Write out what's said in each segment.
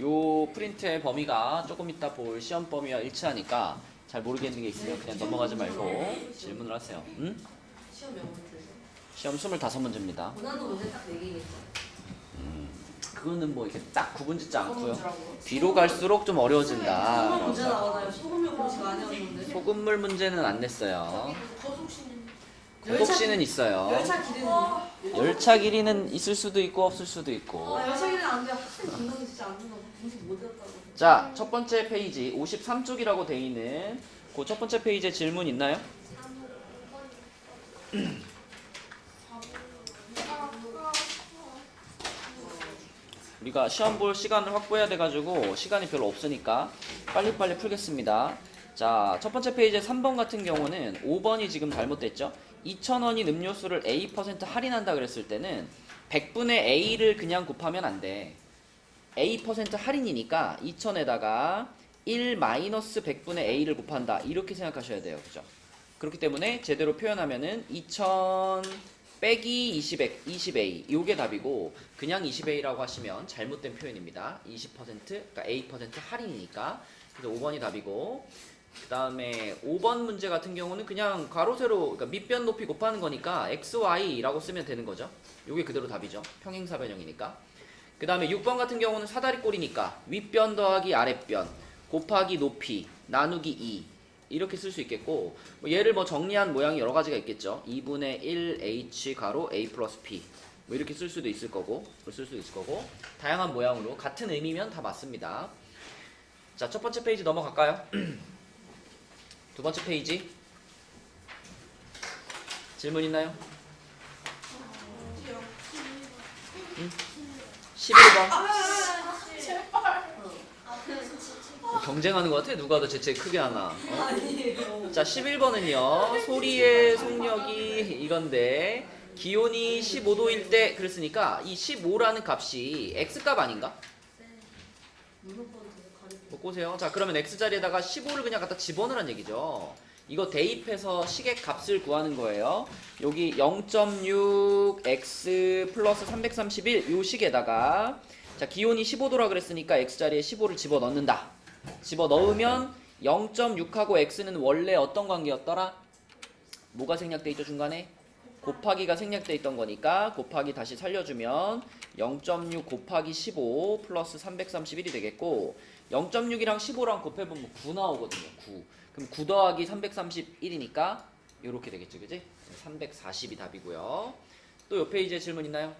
요 프린트의 범위가 조금 이따 볼 시험 범위와 일치하니까 잘 모르겠는 게 있으면 그냥 넘어가지 말고 질문을 하세요. 응? 시험 몇 문제? 시험 25문제입니다. 고난도 문제 딱 4개겠죠? 그거는 뭐 이렇게 딱 구분 짓지 않고요. 뒤로 갈수록 좀 소금 어려워진다. 문제 나오나요? 소금물 공식 아니었는데? 소금물 문제는 안 냈어요. 거속신은 속시는 있어요. 열차 기대는 열차 길이는 있을 수도 있고 없을 수도 있고. 아 열차 기대는 안 돼. 학생 분명히 진짜 안 했다고 자, 첫 번째 페이지 53쪽이라고 돼 있는 그 첫 번째 페이지에 질문 있나요? 우리가 시험 볼 시간을 확보해야 돼가지고 시간이 별로 없으니까 빨리빨리 풀겠습니다. 자, 첫 번째 페이지에 3번 같은 경우는 5번이 지금 잘못됐죠? 2,000원인 음료수를 A% 할인한다 그랬을 때는 100분의 A를 그냥 곱하면 안 돼. A% 할인이니까 2,000에다가 1 마이너스 100분의 A를 곱한다. 이렇게 생각하셔야 돼요. 그죠? 그렇기 때문에 제대로 표현하면은 2,000 빼기 20A, 20A 요게 답이고 그냥 20A라고 하시면 잘못된 표현입니다. 20% 그러니까 A% 할인이니까 그래서 5번이 답이고 그 다음에 5번 문제 같은 경우는 그냥 가로 세로 그러니까 밑변 높이 곱하는 거니까 XY라고 쓰면 되는 거죠. 요게 그대로 답이죠. 평행사 변형이니까. 그 다음에 6번 같은 경우는 사다리꼴이니까 윗변 더하기 아랫변 곱하기 높이 나누기 2 이렇게 쓸 수 있겠고 뭐 얘를 뭐 정리한 모양이 여러 가지가 있겠죠. 2분의 1h 가로 a 플러스 p. 뭐 이렇게 쓸 수도 있을 거고 쓸 수도 있을 거고 다양한 모양으로 같은 의미면 다 맞습니다. 자 첫 번째 페이지 넘어갈까요? 두 번째 페이지. 질문 있나요? 11번 경쟁하는 것 같아? 누가 더 재채 크게 하나? 어? 아니에요 자, 11번은요. 소리의 속력이 이건데 기온이 15도일 때 그랬으니까 이 15라는 값이 x값 아닌가? 무조건 가리 뭐 보세요. 자, 그러면 x 자리에다가 15를 그냥 갖다 집어넣으란 얘기죠. 이거 대입해서 식의 값을 구하는 거예요. 여기 0.6 x 플러스 331 요 식에다가 자, 기온이 15도라 그랬으니까 x 자리에 15를 집어 넣는다. 집어 넣으면 0.6하고 x는 원래 어떤 관계였더라? 뭐가 생략돼 있죠 중간에? 곱하기가 생략돼 있던 거니까 곱하기 다시 살려주면 0.6 곱하기 15 플러스 331이 되겠고 0.6이랑 15랑 곱해보면 9 나오거든요 9 그럼 9 더하기 331이니까 이렇게 되겠죠 그지? 340이 답이고요 또요 페이지에 질문 있나요?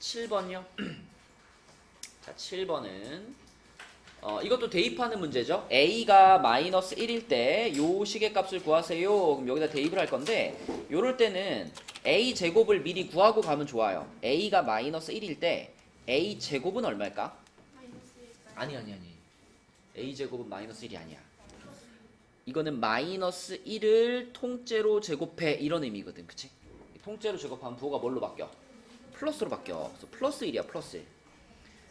7번 요 자 7번은 어, 이것도 대입하는 문제죠. a가 마이너스 1일 때 요 식의 값을 구하세요. 그럼 여기다 대입을 할 건데 요럴 때는 a 제곱을 미리 구하고 가면 좋아요. a가 마이너스 1일 때 a 제곱은 얼마일까? 아니 아니 아니. a 제곱은 마이너스 1이 아니야. 이거는 마이너스 1을 통째로 제곱해 이런 의미거든. 그치? 통째로 제곱하면 부호가 뭘로 바뀌어? 플러스로 바뀌어. 그래서 플러스 1이야. 플러스 1.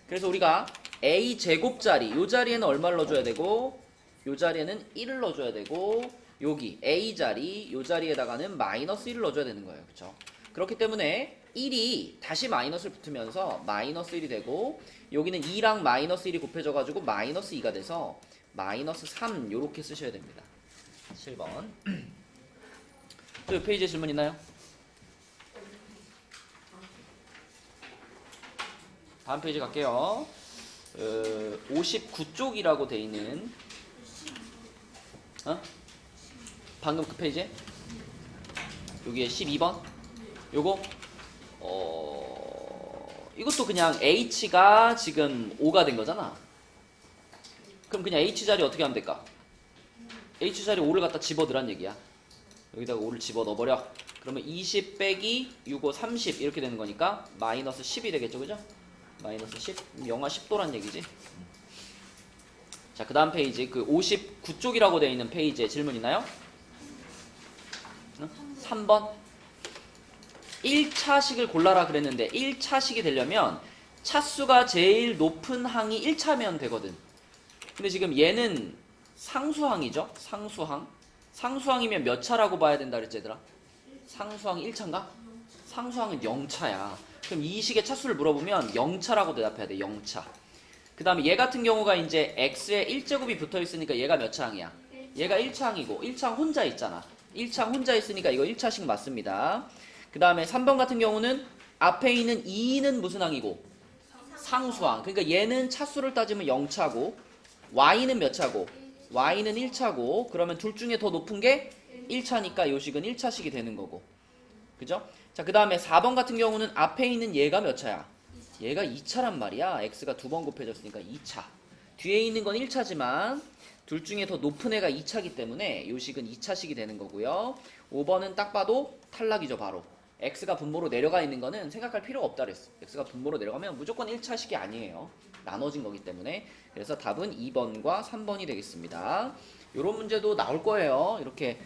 그래서 우리가 a 제곱자리 요 자리에는 얼마를 넣어줘야 되고 요 자리에는 1을 넣어줘야 되고 여기 a 자리 요 자리에다가는 마이너스 1을 넣어줘야 되는 거예요 그쵸 그렇기 때문에 1이 다시 마이너스를 붙으면서 마이너스 1이 되고 여기는 2랑 마이너스 1이 곱해져 가지고 마이너스 2가 돼서 마이너스 3 요렇게 쓰셔야 됩니다 7번 또이 페이지에 질문 있나요? 다음 페이지 갈게요. 어, 59쪽이라고 돼 있는 어? 방금 그 페이지? 여기에 12번? 요거? 어, 이것도 그냥 H가 지금 5가 된 거잖아. 그럼 그냥 H 자리 어떻게 하면 될까? H 자리 5를 갖다 집어넣으란 얘기야. 여기다가 5를 집어 넣어버려. 그러면 20 빼기 6, 5, 30 이렇게 되는 거니까 마이너스 10이 되겠죠, 그죠? 마이너스 10, 영하 10도란 얘기지. 자, 그 다음 페이지, 그 59쪽이라고 되어 있는 페이지에 질문 있나요? 응? 3번. 1차식을 골라라 그랬는데 1차식이 되려면 차수가 제일 높은 항이 1차면 되거든. 근데 지금 얘는 상수항이죠? 상수항. 상수항이면 몇 차라고 봐야 된다 그랬지 얘들아? 상수항이 1차인가? 상수항은 0차야. 그럼 이 식의 차수를 물어보면 0차라고 대답해야 돼. 0차. 그 다음에 얘 같은 경우가 이제 x에 1제곱이 붙어 있으니까 얘가 몇 차항이야? 얘가 1차항이고 1차항 혼자 있잖아. 1차항 혼자 있으니까 이거 1차씩 맞습니다. 그 다음에 3번 같은 경우는 앞에 있는 2는 무슨 항이고? 상수항. 그러니까 얘는 차수를 따지면 0차고 y는 몇 차고? y는 1차고 그러면 둘 중에 더 높은 게 1차니까 요식은 1차식이 되는 거고. 그죠? 자, 그 다음에 4번 같은 경우는 앞에 있는 얘가 몇 차야? 얘가 2차란 말이야. x가 두 번 곱해졌으니까 2차. 뒤에 있는 건 1차지만 둘 중에 더 높은 애가 2차기 때문에 요식은 2차식이 되는 거고요. 5번은 딱 봐도 탈락이죠, 바로. x가 분모로 내려가 있는 거는 생각할 필요가 없다 그랬어. x가 분모로 내려가면 무조건 1차식이 아니에요. 나눠진 거기 때문에. 그래서 답은 2번과 3번이 되겠습니다. 이런 문제도 나올 거예요. 이렇게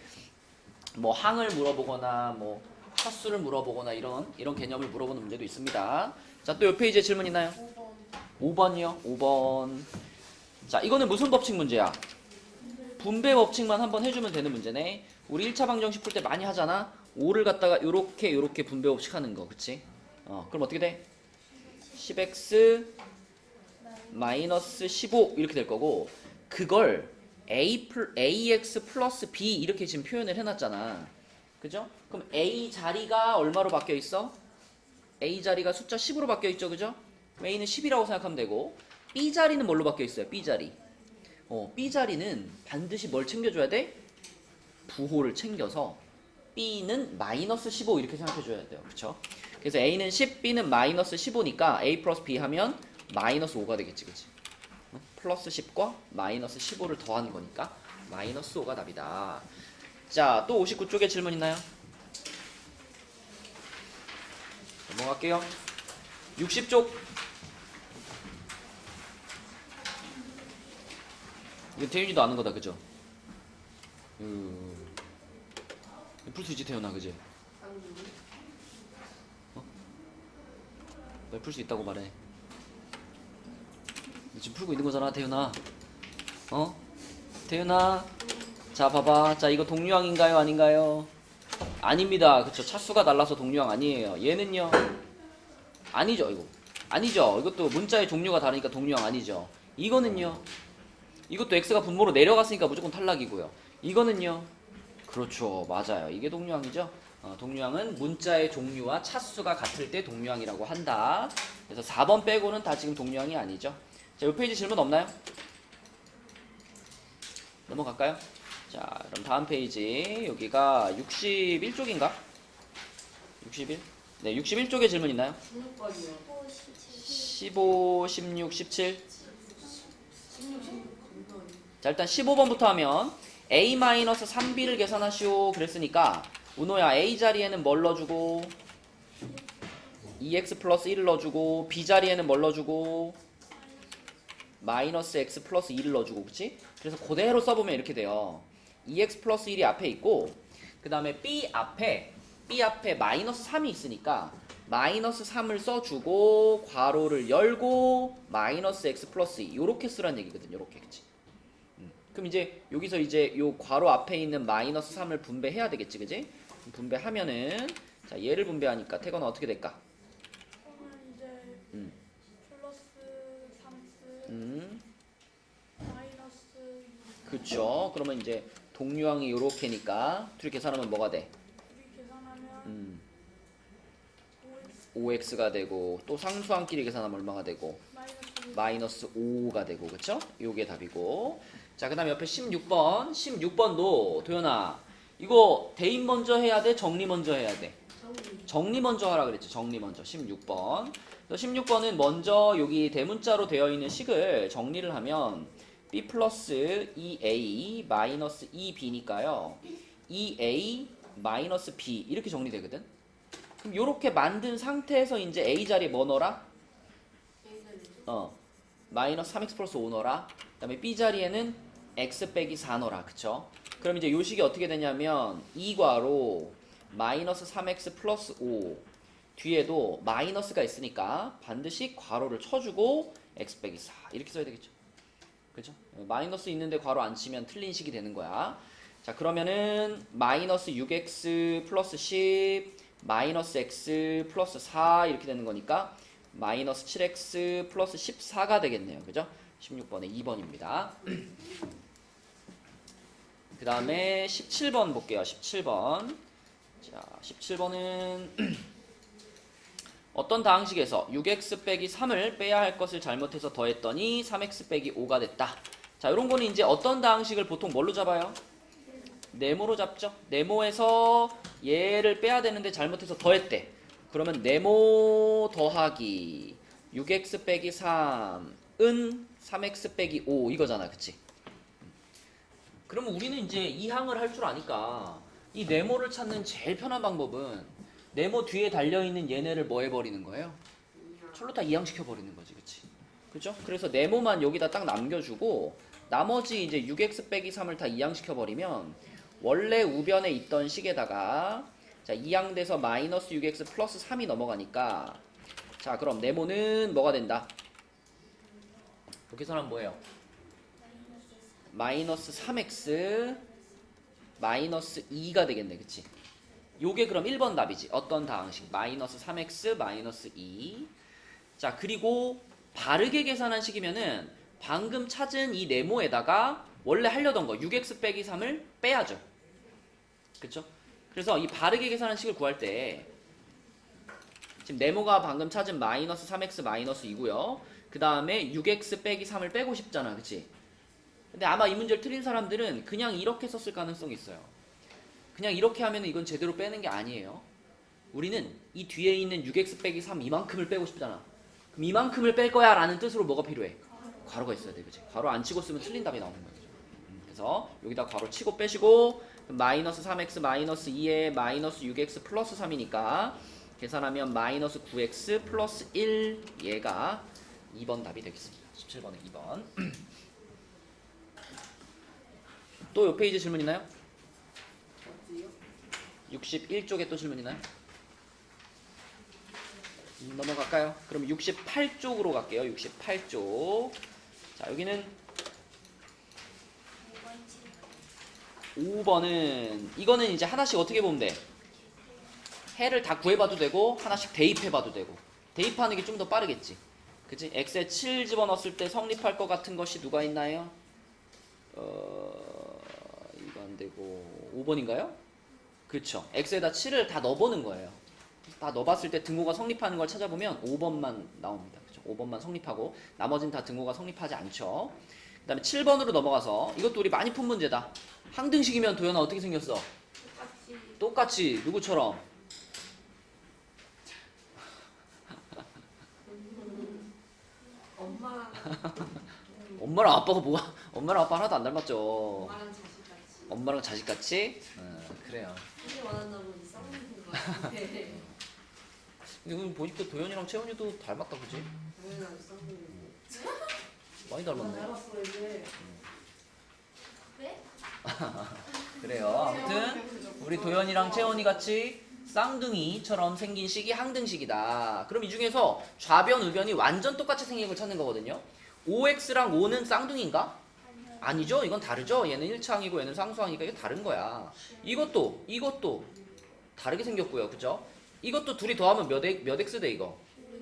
뭐 항을 물어보거나 뭐 차수를 물어보거나 이런 이런 개념을 물어보는 문제도 있습니다. 자, 또옆 페이지에 질문 있나요? 5번이요. 5번. 자, 이거는 무슨 법칙 문제야? 분배 법칙만 한번 해주면 되는 문제네. 우리 1차 방정식 풀 때 많이 하잖아. 5를 갖다가 요렇게 요렇게 분배 법칙 하는 거, 그치? 어, 그럼 어떻게 돼? 10x 마이너스 15 이렇게 될 거고 그걸 a 플 ax 플러스 b 이렇게 지금 표현을 해놨잖아. 그죠? 그럼 a 자리가 얼마로 바뀌어 있어? a 자리가 숫자 10으로 바뀌어 있죠, 그죠? a는 10이라고 생각하면 되고 b 자리는 뭘로 바뀌어 있어요? b 자리. 어, b 자리는 반드시 뭘 챙겨줘야 돼? 부호를 챙겨서 b는 마이너스 15 이렇게 생각해 줘야 돼요. 그렇죠? 그래서 a는 10, b는 마이너스 15니까 a 플러스 b 하면 마이너스 5가 되겠지, 그치? 어? 플러스 10과 마이너스 15를 더하는 거니까 마이너스 5가 답이다. 자, 또 59쪽에 질문 있나요? 넘어갈게요. 60쪽. 이거 태윤이도 아는 거다, 그죠? 음. 풀수 있지, 태윤아, 그지? 왜풀수 있다고 말해? 너 지금 풀고 있는 거잖아, 태윤아. 어? 태윤아. 자, 봐봐. 자, 이거 동류항인가요, 아닌가요? 아닙니다. 그쵸. 차수가 달라서 동류항 아니에요. 얘는요? 아니죠, 이거. 아니죠. 이것도 문자의 종류가 다르니까 동류항 아니죠. 이거는요? 이것도 x가 분모로 내려갔으니까 무조건 탈락이고요. 이거는요? 그렇죠. 맞아요. 이게 동류항이죠. 어, 동류항은 문자의 종류와 차수가 같을 때 동류항이라고 한다. 그래서 4번 빼고는 다 지금 동류항이 아니죠. 자, 이 페이지 질문 없나요? 넘어갈까요? 자, 그럼 다음 페이지 여기가 61쪽인가? 61? 네, 61쪽에 질문 있나요? 16번이요. 15, 16, 17. 16, 16 건너요. 자, 일단 15번부터 하면 a-3b를 계산하시오 그랬으니까 은호야 a 자리에는 뭘 넣어주고 2x 플러스 1을 넣어주고 b 자리에는 뭘 넣어주고 마이너스 x 플러스 2를 넣어주고 그치? 그래서 그대로 써보면 이렇게 돼요 2x 플러스 1이 앞에 있고 그 다음에 b 앞에 b 앞에 마이너스 3이 있으니까 마이너스 3을 써주고 괄호를 열고 마이너스 x 플러스 2 요렇게 쓰란 얘기거든 요렇게 그치? 음. 그럼 이제 여기서 이제 요 괄호 앞에 있는 마이너스 3을 분배해야 되겠지 그지? 분배하면은 자 얘를 분배하니까 태건은 어떻게 될까? 그러면 이제 음. 플러스 3스 음 그쵸 그러면 이제 동류항이 요렇게니까 둘이 계산하면 뭐가 돼? 2 계산하면 음 5x 5x가 되고 또 상수항끼리 계산하면 얼마가 되고 마이너스 마이너스 5가 되고 그쵸? 요게 답이고 자 그 다음에 옆에 16번 16번도 도현아 이거 대입 먼저 해야 돼? 정리 먼저 해야 돼? 정리. 먼저 하라 그랬죠. 정리 먼저. 16번. 16번은 먼저 여기 대문자로 되어 있는 식을 정리를 하면 b 플러스 2a 마이너스 2b니까요. 2a 마이너스 b 이렇게 정리되거든. 그럼 이렇게 만든 상태에서 이제 a 자리에 뭐 넣어라? 어. 마이너스 3x 플러스 5 넣어라. 그 다음에 b 자리에는 x 빼기 4 넣어라. 그쵸? 그럼 이제 요 식이 어떻게 되냐면 2괄호 마이너스 3x 플러스 5 뒤에도 마이너스가 있으니까 반드시 괄호를 쳐주고 x 빼기 4 이렇게 써야 되겠죠. 그죠? 마이너스 있는데 괄호 안 치면 틀린 식이 되는 거야. 자 그러면은 마이너스 6x 플러스 10 마이너스 x 플러스 4 이렇게 되는 거니까 마이너스 7x 플러스 14가 되겠네요. 그죠? 16번에 2번입니다. 그 다음에 17번 볼게요. 17번. 자, 17번은 어떤 다항식에서 6x 빼기 3을 빼야 할 것을 잘못해서 더했더니 3x 빼기 5가 됐다. 자, 이런 거는 이제 어떤 다항식을 보통 뭘로 잡아요? 네모로 잡죠. 네모에서 얘를 빼야 되는데 잘못해서 더했대. 그러면 네모 더하기 6x 빼기 3은 3x 빼기 5 이거잖아. 그치? 그러면 우리는 이제 이 항을 할 줄 아니까 이 네모를 찾는 제일 편한 방법은 네모 뒤에 달려있는 얘네를 뭐 해버리는 거예요? 철로 다 이항시켜 버리는 거지, 그치? 그죠? 그래서 네모만 여기다 딱 남겨주고 나머지 이제 6x 빼기 3을 다 이항시켜 버리면 원래 우변에 있던 식에다가 자 이항돼서 마이너스 6x 플러스 3이 넘어가니까 자 그럼 네모는 뭐가 된다? 이렇게 계산하면 뭐예요? 마이너스 3x 마이너스 2가 되겠네 그치? 요게 그럼 1번 답이지 어떤 다항식 마이너스 3x 마이너스 2 자 그리고 바르게 계산한 식이면은 방금 찾은 이 네모에다가 원래 하려던 거 6x 빼기 3을 빼야죠 그쵸? 그래서 이 바르게 계산한 식을 구할 때 지금 네모가 방금 찾은 마이너스 3x 마이너스 2고요 그 다음에 6x 빼기 3을 빼고 싶잖아 그치? 근데 아마 이 문제를 틀린 사람들은 그냥 이렇게 썼을 가능성이 있어요. 그냥 이렇게 하면 이건 제대로 빼는 게 아니에요. 우리는 이 뒤에 있는 6x 빼기 3 이만큼을 빼고 싶잖아. 그럼 이만큼을 뺄 거야 라는 뜻으로 뭐가 필요해? 괄호가 있어야 돼. 그치? 괄호 안 치고 쓰면 틀린 답이 나오는 거죠. 음, 그래서 여기다 괄호 치고 빼시고 마이너스 3x 마이너스 2에 마이너스 6x 플러스 3이니까 계산하면 마이너스 9x 플러스 1 얘가 2번 답이 되겠습니다. 17번에 2번. 또요 페이지 질문 있나요? 61쪽에 또 질문 있나요? 음, 넘어갈까요? 그럼 68쪽으로 갈게요. 68쪽. 자, 여기는 5번은 이거는 이제 하나씩 어떻게 보면 돼? 해를 다 구해봐도 되고 하나씩 대입해봐도 되고 대입하는 게 좀 더 빠르겠지. 그치? x에 7 집어넣었을 때 성립할 것 같은 것이 누가 있나요? 어... 이거 안 되고 5번인가요? 그쵸. x에다 7을 다 넣어보는 거예요. 다 넣어봤을 때 등호가 성립하는 걸 찾아보면 5번만 나옵니다. 그쵸. 5번만 성립하고 나머지는 다 등호가 성립하지 않죠. 그 다음에 7번으로 넘어가서 이것도 우리 많이 푼 문제다. 항등식이면 도연아 어떻게 생겼어? 똑같이 똑같이 누구처럼? 엄마 엄마랑 아빠가 뭐가 엄마랑 아빠 하나도 안 닮았죠. 엄마랑 자식같이 엄마랑 자식같이? 어, 그래요. 하기 원한다 보니 싸우는 거 같은데 근데 오늘 보니까 도연이랑 채원이도 닮았다 그지? 당연하게 싸우는 많이 거 닮았네. 닮았어 이제 그래요. 아무튼 우리 도연이랑 채원이 같이 쌍둥이처럼 생긴 식이 항등식이다. 그럼 이 중에서 좌변 우변이 완전 똑같이 생긴 걸 찾는 거거든요. 5x랑 5는 쌍둥이인가? 아니죠. 이건 다르죠. 얘는 1차항이고 얘는 상수항이니까 이거 다른 거야. 이것도 이것도 다르게 생겼고요. 그죠? 이것도 둘이 더하면 몇, X- 몇 x 돼 이거?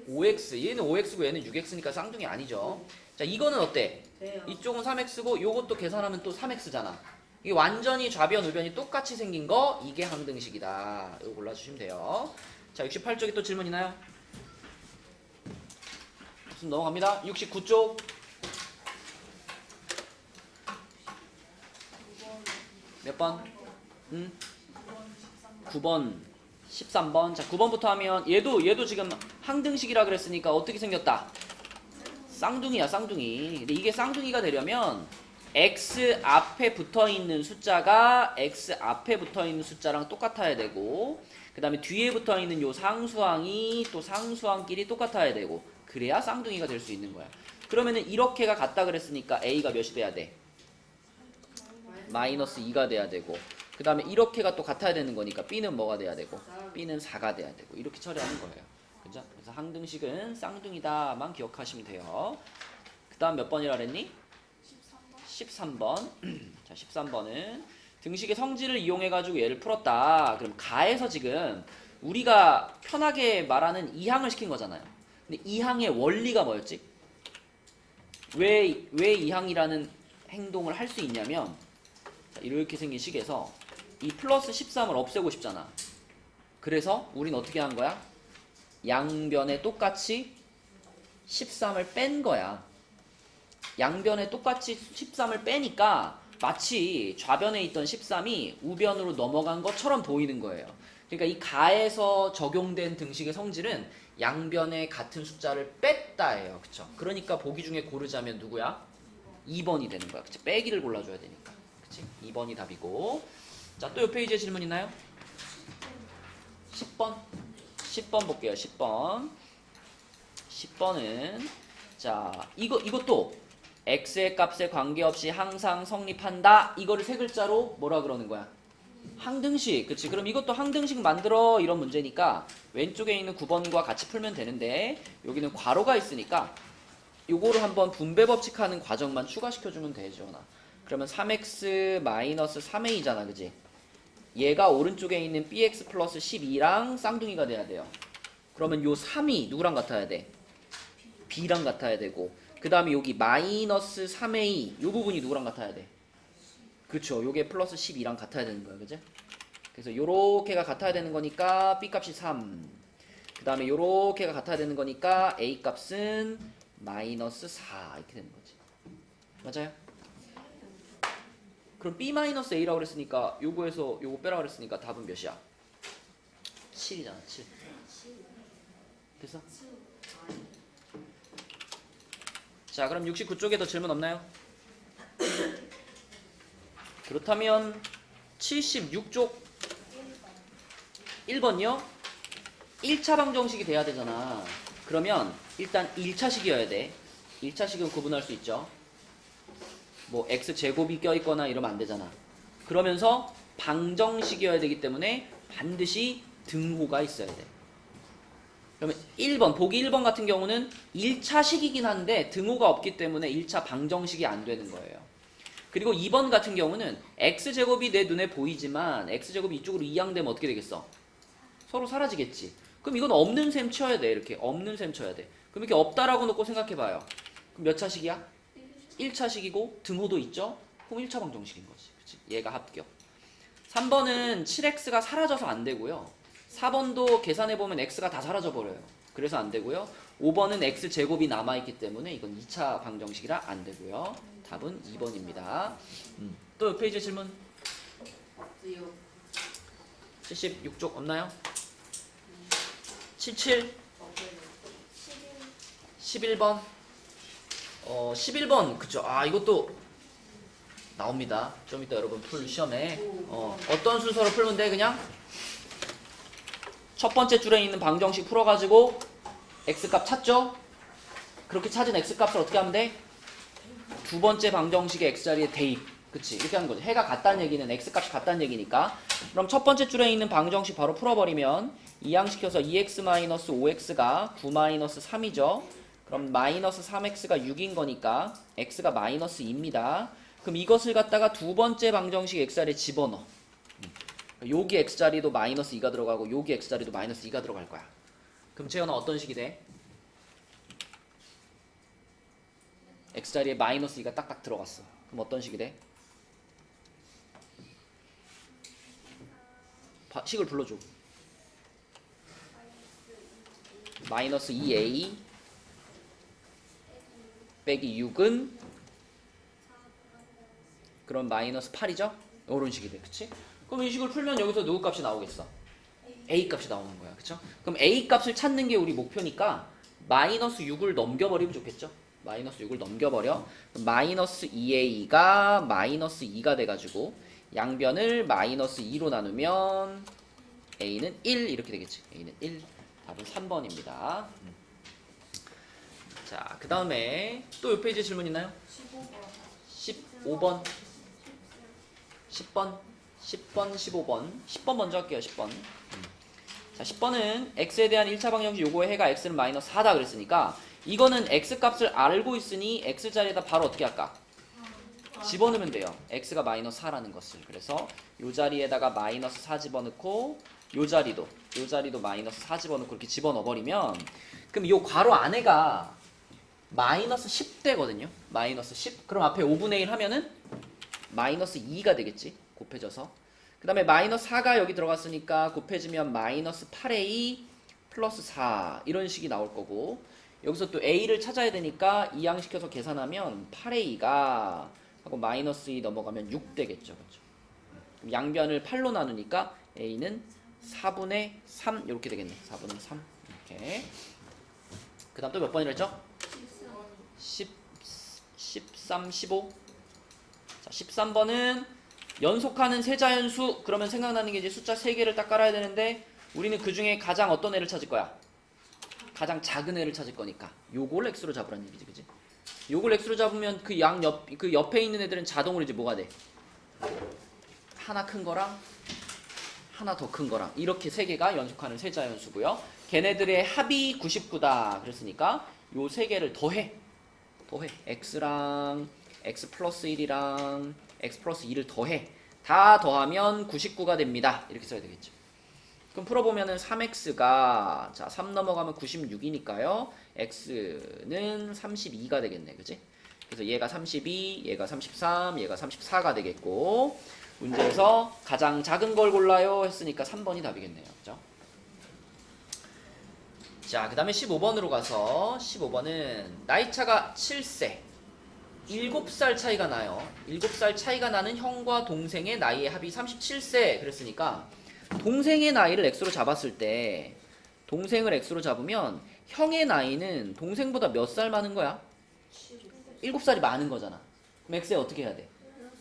5x. 얘는 5x고 얘는 6x니까 쌍둥이 아니죠. 자, 이거는 어때? 이쪽은 3x고 요것도 계산하면 또 3x잖아. 이게 완전히 좌변 우변이 똑같이 생긴 거 이게 항등식이다. 이거 골라주시면 돼요. 자 68쪽에 또 질문 있나요? 무슨 넘어갑니다. 69쪽 몇 번? 응? 9번 13번 자 9번부터 하면 얘도 얘도 지금 항등식이라 그랬으니까 어떻게 생겼다? 쌍둥이야 쌍둥이 근데 이게 쌍둥이가 되려면 x 앞에 붙어 있는 숫자가 x 앞에 붙어 있는 숫자랑 똑같아야 되고 그 다음에 뒤에 붙어 있는 요 상수항이 또 상수항끼리 똑같아야 되고 그래야 쌍둥이가 될 수 있는 거야 그러면은 이렇게가 같다 그랬으니까 a가 몇이 돼야 돼? 마이너스 2가 돼야 되고 그 다음에 이렇게가 또 같아야 되는 거니까 b는 뭐가 돼야 되고 b는 4가 돼야 되고 이렇게 처리하는 거예요. 그죠? 그래서 항등식은 쌍둥이다만 기억하시면 돼요. 그 다음 몇 번이라 그랬니? 13번 13번. 자, 13번은 등식의 성질을 이용해가지고 얘를 풀었다. 그럼 가에서 지금 우리가 편하게 말하는 이항을 시킨 거잖아요. 근데 이 항의 원리가 뭐였지? 왜, 왜 이 항이라는 행동을 할 수 있냐면 자, 이렇게 생긴 식에서 이 플러스 13을 없애고 싶잖아. 그래서 우린 어떻게 한 거야? 양변에 똑같이 13을 뺀 거야. 양변에 똑같이 13을 빼니까 마치 좌변에 있던 13이 우변으로 넘어간 것처럼 보이는 거예요. 그러니까 이 가에서 적용된 등식의 성질은 양변에 같은 숫자를 뺐다예요. 그쵸? 그러니까 보기 중에 고르자면 누구야? 2번이 되는 거야. 그치? 빼기를 골라줘야 되니까. 그치? 2번이 답이고. 자, 또요 페이지에 질문 있나요? 10번. 10번 볼게요. 10번. 10번은 자, 이거 이것도 x의 값에 관계없이 항상 성립한다. 이거를 세 글자로 뭐라 그러는 거야? 항등식. 그치? 그럼 이것도 항등식 만들어 이런 문제니까 왼쪽에 있는 9번과 같이 풀면 되는데 여기는 괄호가 있으니까 요거를 한번 분배 법칙하는 과정만 추가시켜 주면 되죠. 나. 그러면 3x 마이너스 3a잖아. 그지? 얘가 오른쪽에 있는 bx 플러스 12랑 쌍둥이가 돼야 돼요. 그러면 요 3이 누구랑 같아야 돼? b랑 같아야 되고 그 다음에 여기 마이너스 3a 요 부분이 누구랑 같아야 돼? 그쵸 요게 플러스 12랑 같아야 되는 거야 그죠? 그래서 요렇게가 같아야 되는 거니까 b 값이 3그 다음에 요렇게가 같아야 되는 거니까 a 값은 마이너스 4 이렇게 되는 거지 맞아요? 그럼 b 마이너스 a라고 그랬으니까 요거에서 요거 빼라 그랬으니까 답은 몇이야? 7이잖아 7 됐어? 자, 그럼 69쪽에 더 질문 없나요? 그렇다면 76쪽 1번요? 1차 방정식이 돼야 되잖아. 그러면 일단 1차식이어야 돼. 1차식은 구분할 수 있죠. 뭐 x 제곱이 껴 있거나 이러면 안 되잖아. 그러면서 방정식이어야 되기 때문에 반드시 등호가 있어야 돼. 그러면 1번, 보기 1번 같은 경우는 1차식이긴 한데 등호가 없기 때문에 1차 방정식이 안 되는 거예요. 그리고 2번 같은 경우는 x제곱이 내 눈에 보이지만 x제곱이 이쪽으로 이양되면 어떻게 되겠어? 서로 사라지겠지. 그럼 이건 없는 셈 쳐야 돼. 이렇게 없는 셈 쳐야 돼. 그럼 이렇게 없다라고 놓고 생각해봐요. 그럼 몇 차식이야? 1차식이고 등호도 있죠? 그럼 1차 방정식인 거지. 그치? 얘가 합격. 3번은 7x가 사라져서 안 되고요. 4번도 계산해보면 x가 다 사라져 버려요. 그래서 안 되고요. 5번은 x 제곱이 남아있기 때문에 이건 2차 방정식이라 안 되고요. 답은 2번입니다. 음. 또 페이지 질문 없지요. 76쪽 없나요? 77 없어요. 11번 어 11번. 그쵸. 아 이것도 나옵니다. 좀 이따 여러분 풀 시험에. 어 어떤 순서로 풀면 돼 그냥? 첫 번째 줄에 있는 방정식 풀어가지고 x값 찾죠? 그렇게 찾은 x값을 어떻게 하면 돼? 두 번째 방정식의 x자리에 대입. 그치? 이렇게 하는 거죠 해가 같다는 얘기는 x값이 같다는 얘기니까. 그럼 첫 번째 줄에 있는 방정식 바로 풀어버리면 이항시켜서 2x-5x가 9-3이죠 그럼 마이너스 3x가 6인 거니까 x가 마이너스 2입니다. 그럼 이것을 갖다가 두 번째 방정식 x자리에 집어넣어. 음. 여기 x자리도 마이너스 2가 들어가고 여기 x자리도 마이너스 2가 들어갈 거야. 그럼 채연아 어떤 식이 돼? x자리에 마이너스 2가 딱딱 들어갔어. 그럼 어떤 식이 돼? 바- 식을 불러줘. 마이너스 2a 빼기 6은 그럼 마이너스 8이죠? 이런 식이 돼, 그치? 그럼 이 식을 풀면 여기서 누구 값이 나오겠어? a 값이 나오는 거야, 그쵸? 그럼 a 값을 찾는 게 우리 목표니까 마이너스 6을 넘겨버리면 좋겠죠? 마이너스 6을 넘겨버려 마이너스 2a가 마이너스 2가 돼가지고 양변을 마이너스 2로 나누면 a는 1 이렇게 되겠지 a는 1 답은 3번입니다 자, 그 다음에 또요 페이지 질문 있나요? 15번 15번, 10번, 10번, 15번. 10번 먼저 할게요, 10번. 자, 10번은 x에 대한 1차 방정식 요거의 해가 x는 마이너스 4다 그랬으니까 이거는 x 값을 알고 있으니 x 자리에다 바로 어떻게 할까? 집어넣으면 돼요. x가 마이너스 4라는 것을. 그래서 요 자리에다가 마이너스 4 집어넣고 요 자리도 요 자리도 마이너스 4 집어넣고 이렇게 집어넣어 버리면 그럼 요 괄호 안에가 마이너스 10대거든요. 마이너스 10. 그럼 앞에 5분의 1 하면은 마이너스 2가 되겠지. 곱해져서. 그 다음에 마이너스 4가 여기 들어갔으니까 곱해지면 마이너스 8a 플러스 4 이런 식이 나올 거고 여기서 또 a를 찾아야 되니까 이항시켜서 계산하면 8a가 하고 마이너스 2 넘어가면 6 되겠죠. 그렇죠? 양변을 8로 나누니까 a는 4분의 3 이렇게 되겠네. 4분의 3 이렇게. 그 다음 또 몇 번이라 했죠? 10, 13, 15. 자, 13번은 연속하는 세자연수. 그러면 생각나는 게 이제 숫자 3개를 딱 깔아야 되는데 우리는 그 중에 가장 어떤 애를 찾을 거야? 가장 작은 애를 찾을 거니까 요걸 x로 잡으라는 얘기지, 그지? 요걸 x로 잡으면 그 양 옆, 그 옆에 있는 애들은 자동으로 이제 뭐가 돼? 하나 큰 거랑 하나 더 큰 거랑 이렇게 세 개가 연속하는 세자연수고요. 걔네들의 합이 99다. 그랬으니까 요 세 개를 더해. 더해. x랑 x 플러스 1이랑 x 플러스 2를 더해. 다 더하면 99가 됩니다. 이렇게 써야 되겠죠. 그럼 풀어보면은 3x가 자, 3 넘어가면 96이니까요. x는 32가 되겠네. 그지? 그래서 얘가 32, 얘가 33, 얘가 34가 되겠고 문제에서 가장 작은 걸 골라요 했으니까 3번이 답이겠네요. 그죠? 자, 그 다음에 15번으로 가서 15번은 나이 차가 7세 7살 차이가 나요. 7살 차이가 나는 형과 동생의 나이의 합이 37세 그랬으니까 동생의 나이를 x로 잡았을 때 동생을 x로 잡으면 형의 나이는 동생보다 몇 살 많은 거야? 7살이 많은 거잖아. 그럼 x에 어떻게 해야 돼?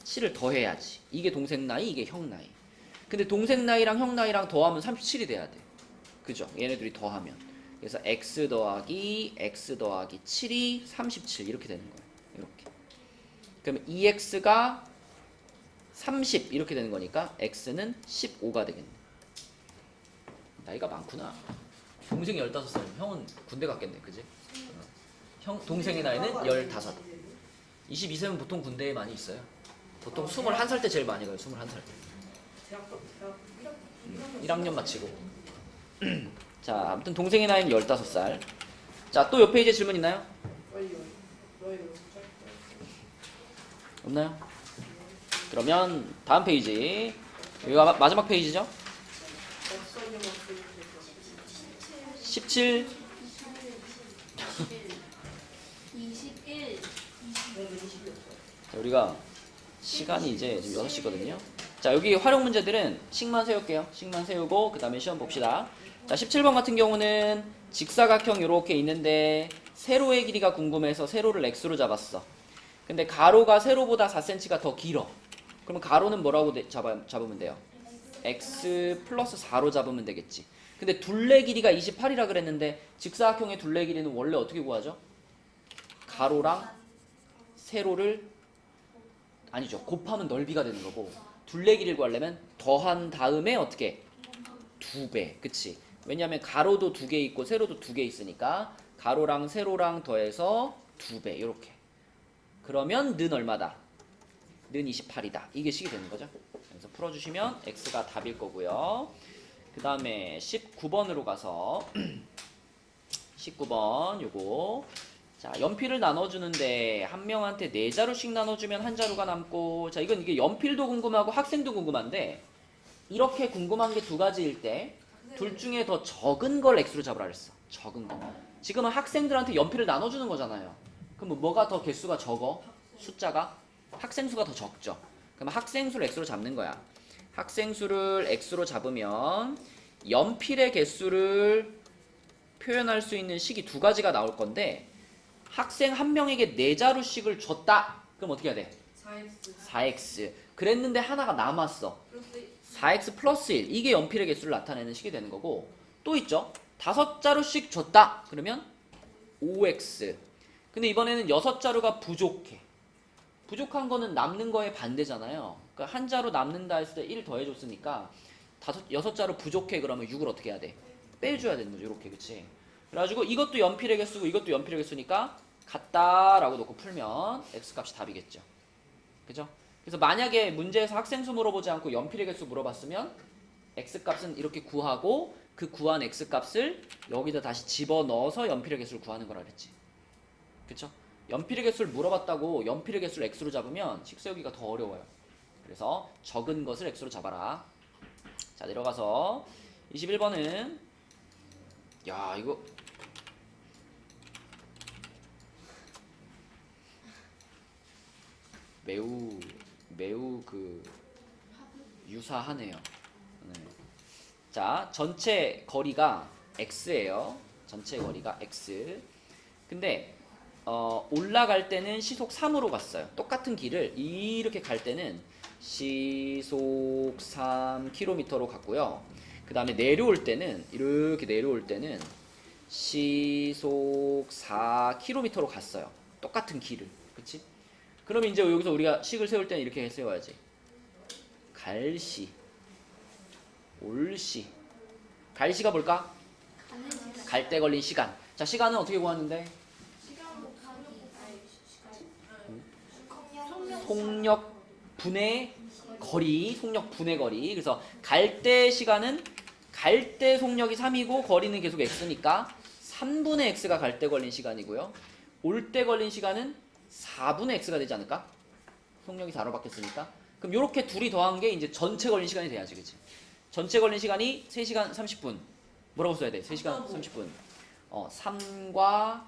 7을 더해야지. 이게 동생 나이, 이게 형 나이. 근데 동생 나이랑 형 나이랑 더하면 37이 돼야 돼. 그죠? 얘네들이 더하면. 그래서 x 더하기 x 더하기 7이 37 이렇게 되는 거예요. 이렇게. 그러면 2x가 30 이렇게 되는 거니까 x는 15가 되겠네. 나이가 많구나. 동생이 15살, 형은 군대 갔겠네. 그지? 어. 형 동생의 나이는 15. 22세면 보통 군대에 많이 있어요. 보통 21살 때 제일 많이 가요. 21살 때. 1학년 마치고. 자, 아무튼 동생의 나이는 15살. 자, 또 옆에 이제 질문 있나요? 없나요? 그러면 다음 페이지. 여기가 마- 마지막 페이지죠? 17 21 자, 우리가 시간이 이제 지금 6시거든요. 자, 여기 활용 문제들은 식만 세울게요. 식만 세우고 그 다음에 시험 봅시다. 자, 17번 같은 경우는 직사각형 이렇게 있는데 세로의 길이가 궁금해서 세로를 x로 잡았어. 근데 가로가 세로보다 4cm가 더 길어. 그러면 가로는 뭐라고 돼- 잡아, 잡으면 돼요? x 플러스 4로 잡으면 되겠지. 근데 둘레 길이가 28이라 그랬는데 직사각형의 둘레 길이는 원래 어떻게 구하죠? 가로랑 세로를 아니죠. 곱하면 넓이가 되는 거고 둘레 길이를 구하려면 더한 다음에 어떻게 두 배, 그치? 왜냐하면 가로도 두 개 있고 세로도 두 개 있으니까 가로랑 세로랑 더해서 두 배, 이렇게. 그러면 는 얼마다? 는 28이다. 이게 식이 되는 거죠. 그래서 풀어주시면 x가 답일 거고요. 그 다음에 19번으로 가서 19번 요거 자, 연필을 나눠주는데 한 명한테 네 자루씩 나눠주면 한 자루가 남고 자, 이건 이게 연필도 궁금하고 학생도 궁금한데 이렇게 궁금한 게 두 가지일 때 둘 중에 더 적은 걸 x로 잡으라 그랬어. 적은 거. 지금은 학생들한테 연필을 나눠주는 거잖아요. 그럼 뭐가 더 개수가 적어? 숫자가? 학생 수가 더 적죠. 그럼 학생 수를 x로 잡는 거야. 학생 수를 x로 잡으면 연필의 개수를 표현할 수 있는 식이 두 가지가 나올 건데 학생 한 명에게 네 자루씩을 줬다. 그럼 어떻게 해야 돼? 4x 4x. 그랬는데 하나가 남았어. 플러스 4x 플러스 1. 이게 연필의 개수를 나타내는 식이 되는 거고 또 있죠. 다섯 자루씩 줬다. 그러면 5x. 근데 이번에는 여섯 자루가 부족해. 부족한 거는 남는 거의 반대잖아요. 그러니까 한 자루 남는다 했을 때 1 더해줬으니까 다섯 여섯 자루 부족해 그러면 6을 어떻게 해야 돼? 빼줘야 되는 거죠. 이렇게 그치? 그래가지고 이것도 연필의 개수고 이것도 연필의 개수니까 같다라고 놓고 풀면 x 값이 답이겠죠. 그죠? 그래서 만약에 문제에서 학생 수 물어보지 않고 연필의 개수 물어봤으면 x 값은 이렇게 구하고 그 구한 x 값을 여기다 다시 집어넣어서 연필의 개수를 구하는 거라 그랬지. 그쵸? 연필의 개수를 물어봤다고 연필의 개수를 x로 잡으면 식 세우기가 더 어려워요. 그래서 적은 것을 x로 잡아라. 자 내려가서 21번은 야 이거 매우 매우 그 유사하네요. 네. 자 전체 거리가 x예요. 전체 거리가 x. 근데 어, 올라갈 때는 시속 3으로 갔어요. 똑같은 길을 이렇게 갈 때는 시속 3km로 갔고요. 그 다음에 내려올 때는 이렇게 내려올 때는 시속 4km로 갔어요. 똑같은 길을. 그럼 이제 여기서 우리가 식을 세울 때는 이렇게 세워야지. 갈시, 올시. 갈시가 뭘까? 갈 때 걸린 시간. 자, 시간은 어떻게 구하는데? 속력 분의 거리, 속력 분의 거리. 그래서 갈 때 시간은 갈 때 속력이 3이고 거리는 계속 x니까 3분의 x가 갈 때 걸린 시간이고요. 올 때 걸린 시간은 4분의 x가 되지 않을까? 속력이 4로 바뀌었으니까. 그럼 이렇게 둘이 더한 게 이제 전체 걸린 시간이 돼야지, 그치? 전체 걸린 시간이 3시간 30분. 뭐라고 써야 돼? 3시간 30분. 어, 3과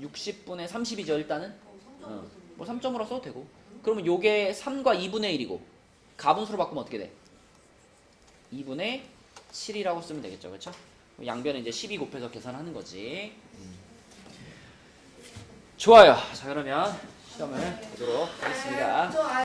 60분의 30이죠, 일단은. 어, 뭐 3점으로 써도 되고. 그러면 요게 3과 2분의 1이고 가분수로 바꾸면 어떻게 돼? 2분의 7이라고 쓰면 되겠죠. 그렇죠? 양변에 이제 12 곱해서 계산하는 거지. 음. 좋아요. 자, 그러면 시험을 보도록 하겠습니다.